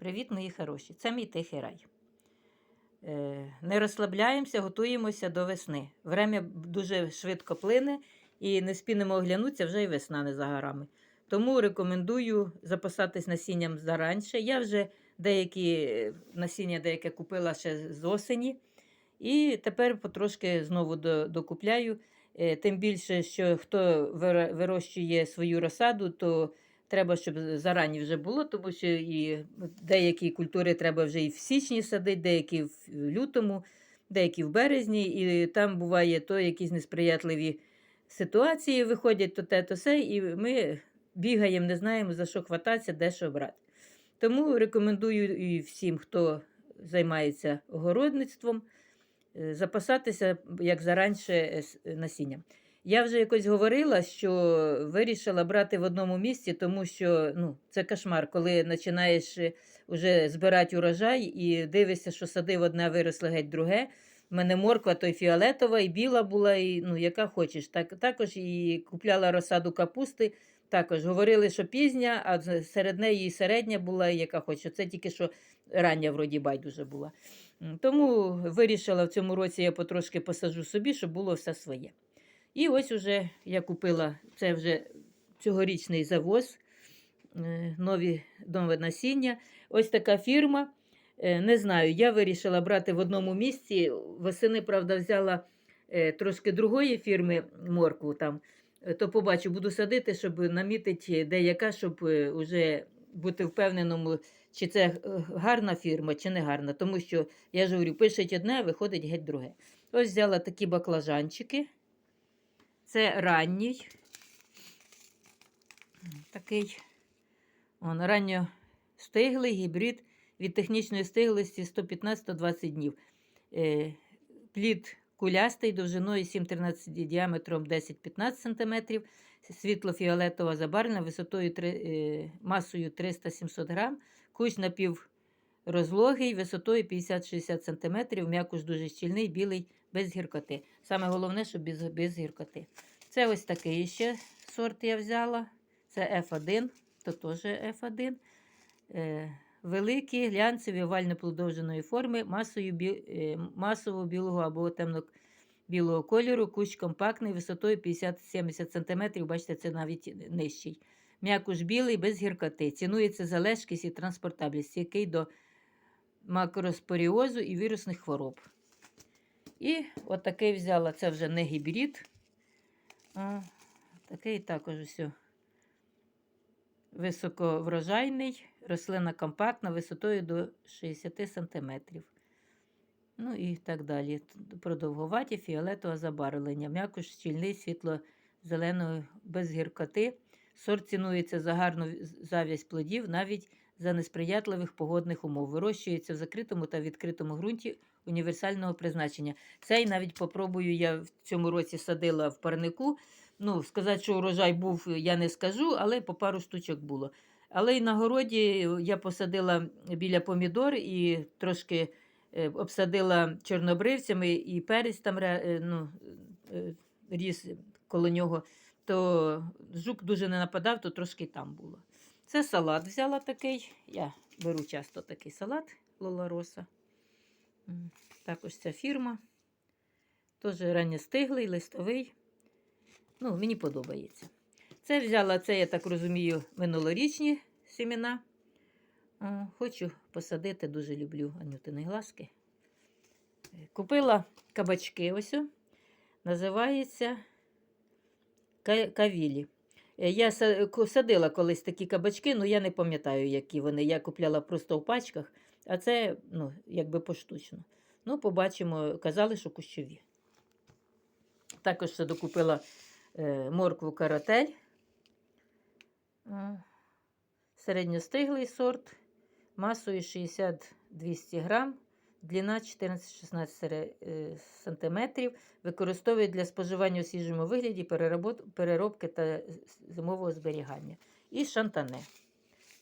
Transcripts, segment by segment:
Привіт, мої хороші! Це мій тихий рай. Е, Не розслабляємося, готуємося до весни. Время дуже швидко плине і не спінемо оглянутися, вже і весна не за горами. Тому рекомендую запасатись насінням заранше. Я вже деякі насіння деяке купила ще з осені. І тепер потрошки знову докупляю. Е, Тим більше, що хто вирощує свою розсаду, то треба, щоб зарані вже було, тому що і деякі культури треба вже і в січні садити, деякі в лютому, деякі в березні, і там буває то якісь несприятливі ситуації виходять, то те, то се, і ми бігаємо, не знаємо, за що хвататися, де що брати. Тому рекомендую і всім, хто займається огородництвом, е, запасатися як заранше насінням. Я вже якось говорила, що вирішила брати в одному місці, тому що ну, це кошмар, коли починаєш вже збирати урожай і дивишся, що садив одне, виросло геть друге. У мене морква то й фіолетова, і біла була, і ну, яка хочеш. Так, також і купляла розсаду капусти. Також говорили, що пізня, а серед неї і середня була, і яка хоче. Це тільки що рання вроді байдуже була. Тому вирішила в цьому році я потрошки посаджу собі, щоб було все своє. І ось уже я купила це вже цьогорічний завоз, е, нові нове насіння. Ось така фірма. Е, Не знаю, я вирішила брати в одному місці. Восени, правда, взяла е, трошки другої фірми моркву там. То побачу, буду садити, щоб намітити деяка, щоб вже бути впевненому, чи це гарна фірма, чи не гарна. Тому що я ж говорю, пишуть одне, а виходить геть друге. Ось взяла такі баклажанчики. Це ранній. Такий он, ранньо стиглий гібрид від технічної стиглості 115-120 днів. Е, плід кулястий довжиною 7-13 діаметром 10-15 см, світло-фіолетова забарвлена висотою три- е, масою 300-700 грам, кущ напіврозлогий, висотою 50-60 см, м'якуш дуже щільний, білий, без гіркоти. Саме головне, щоб без, без гіркоти. Це ось такий ще сорт я взяла. Це F1, то теж F1. Е, великі, глянцеві, овально продовженої форми, масою бі, е, масово білого або темно-білого кольору, кущ компактний, висотою 50-70 см. Бачите, це навіть нижчий. М'якуш білий, без гіркоти. Цінується за лежкість і транспортабельність, який до макроспоріозу і вірусних хвороб. І от взяла, це вже не гібрид. Такий також усе високоврожайний, рослина компактна, висотою до 60 см. Ну і так далі. Продовгуваті фіолетове забарвлення, м'якуш щільний, світло-зеленої, без гіркоти. Сорт цінується за гарну з- зав'язь плодів, навіть за несприятливих погодних умов. Вирощується в закритому та відкритому ґрунті універсального призначення. Цей навіть попробую, я в цьому році садила в парнику. Ну, сказати, що урожай був, я не скажу, але по пару штучок було. Але й на городі я посадила біля помідор і трошки е, обсадила чорнобривцями, і перець там е, ну, е, ріс коло нього, то жук дуже не нападав, то трошки там було. Це салат взяла такий. Я беру часто такий салат Лолароса. Також ця фірма. Теж ранньостиглий, листовий. Ну, мені подобається. Це взяла, це, я так розумію, минулорічні семена. Хочу посадити, дуже люблю анютини глазки. Купила кабачки ось. Називається ка- кавілі. Е, Я садила колись такі кабачки, але я не пам'ятаю, які вони. Я купляла просто в пачках, а це ну, якби поштучно. Ну, побачимо, казали, що кущові. Також ще докупила е, моркву каратель. Е, Середньостиглий сорт, масою 60-200 грам, длина 14-16 е, сантиметрів. Використовують для споживання у свіжому вигляді, переробки та зимового зберігання. І шантане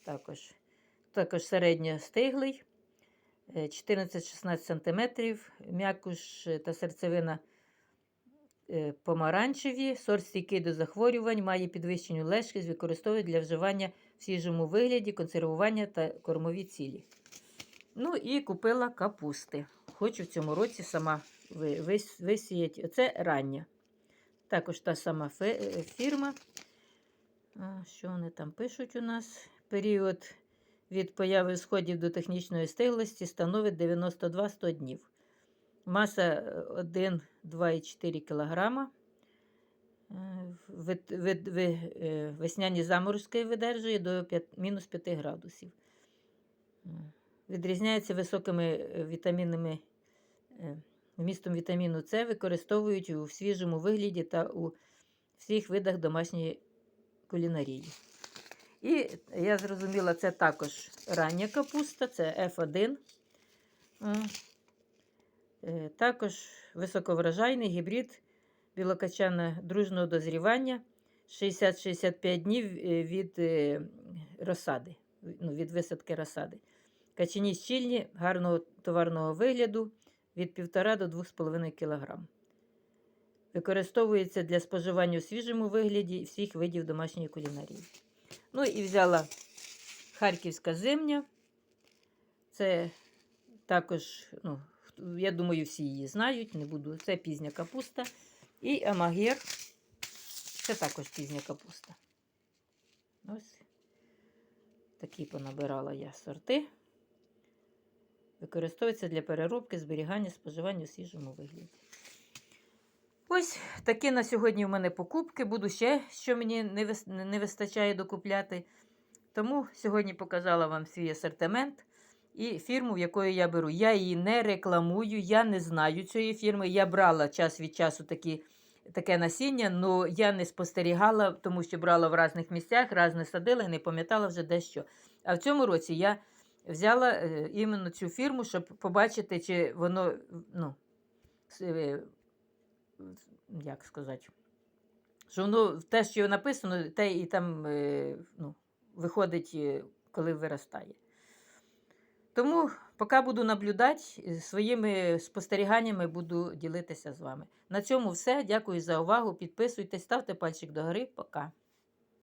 також. Також середньостиглий, е, 14-16 см, м'якуш та серцевина е, помаранчеві, сорт стійкий до захворювань, має підвищену лежкість, використовують для вживання в свіжому вигляді, консервування та кормові цілі. Ну і купила капусти. Хочу в цьому році сама висіяти. Оце рання. Також та сама е, фірма. Що вони там пишуть у нас? Період від появи сходів до технічної стиглості становить 92-100 днів. Маса е, 1, 2,4 кг. Е, весняні заморозки видержує до мінус 5 градусів. Відрізняється високими е, вітамінними е, вмістом вітаміну С, використовують у свіжому вигляді та у всіх видах домашньої кулінарії. І я зрозуміла, це також рання капуста, це F1. Е, Також високоврожайний гібрид білокачана дружного дозрівання 60-65 днів від розсади, ну, від висадки розсади. Качані щільні, гарного товарного вигляду від 1,5 до 2,5 кг. Використовується для споживання у свіжому вигляді всіх видів домашньої кулінарії. Ну і взяла харківська зимня. Це також, ну, я думаю, всі її знають, не буду. Це пізня капуста. І амагір. Це також пізня капуста. Ось такі понабирала я сорти. Використовується для переробки, зберігання, споживання у свіжому вигляді. Ось такі на сьогодні в мене покупки. Буду ще, що мені не, вистачає докупляти. Тому сьогодні показала вам свій асортимент і фірму, в якої я беру. Я її не рекламую, я не знаю цієї фірми. Я брала час від часу такі, таке насіння, але я не спостерігала, тому що брала в різних місцях, різне садила і не пам'ятала вже дещо. А в цьому році я взяла е, іменно цю фірму, щоб побачити, чи воно, ну, е, як сказати, що воно те, що написано, те і там е, ну, виходить, коли виростає. Тому, поки буду наблюдати, своїми спостеріганнями буду ділитися з вами. На цьому все. Дякую за увагу. Підписуйтесь, ставте пальчик догори. Пока.